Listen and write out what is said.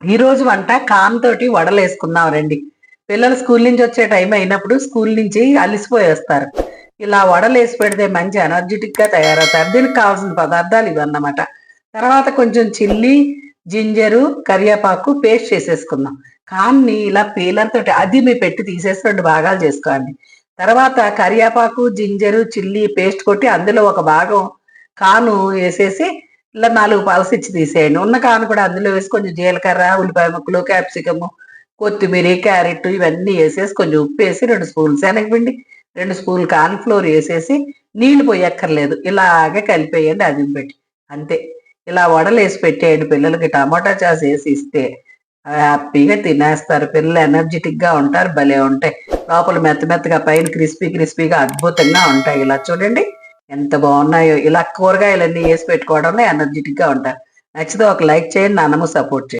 ఈ రోజు వంట కాన్ తోటి వడలు వేసుకుందాం రండి. పిల్లలు స్కూల్ నుంచి వచ్చే టైం అయినప్పుడు స్కూల్ నుంచి అలిసిపోయేస్తారు. ఇలా వడలు వేసి పెడితే మంచి ఎనర్జెటిక్గా తయారవుతారు. దీనికి కావాల్సిన పదార్థాలు ఇవన్నమాట. తర్వాత కొంచెం చిల్లీ జింజరు కరివేపాకు పేస్ట్ చేసేసుకుందాం. కాన్ని ఇలా పీలర్ తోటి అది మీ పెట్టి తీసేసి రెండు భాగాలు చేసుకోండి. తర్వాత కరివేపాకు జింజరు చిల్లి పేస్ట్ కొట్టి అందులో ఒక భాగం కాను వేసేసి ఇలా నాలుగు పాలసీ ఇచ్చి తీసేయండి. ఉన్న కాను కూడా అందులో వేసి కొంచెం జీలకర్ర ఉల్లిపాయ ముక్కలు క్యాప్సికము కొత్తిమీర క్యారెట్ ఇవన్నీ వేసేసి కొంచెం ఉప్పు వేసి రెండు స్పూన్లు శనగపిండి రెండు స్పూన్లు కార్న్ ఫ్లోర్ వేసేసి నీళ్ళు పోయక్కర్లేదు. ఇలాగే కలిపేయండి అది పెట్టి. అంతే. ఇలా వడలు వేసి పెట్టేయండి పిల్లలకి. టమాటా చాస్ వేసి ఇస్తే హ్యాపీగా తినేస్తారు. పిల్లలు ఎనర్జెటిక్గా ఉంటారు. భలే ఉంటాయి. లోపల మెత్త మెత్తగా పైన క్రిస్పీ క్రిస్పీగా అద్భుతంగా ఉంటాయి. ఇలా చూడండి. ఎంత బాగున్నాయో. ఇలా కూరగాయలన్నీ వేసి పెట్టుకోవడంలో ఎనర్జెటిక్గా ఉంటారు నచ్చితే ఒక లైక్ చేయండి నాన్నమ్మ సపోర్ట్ చేయండి.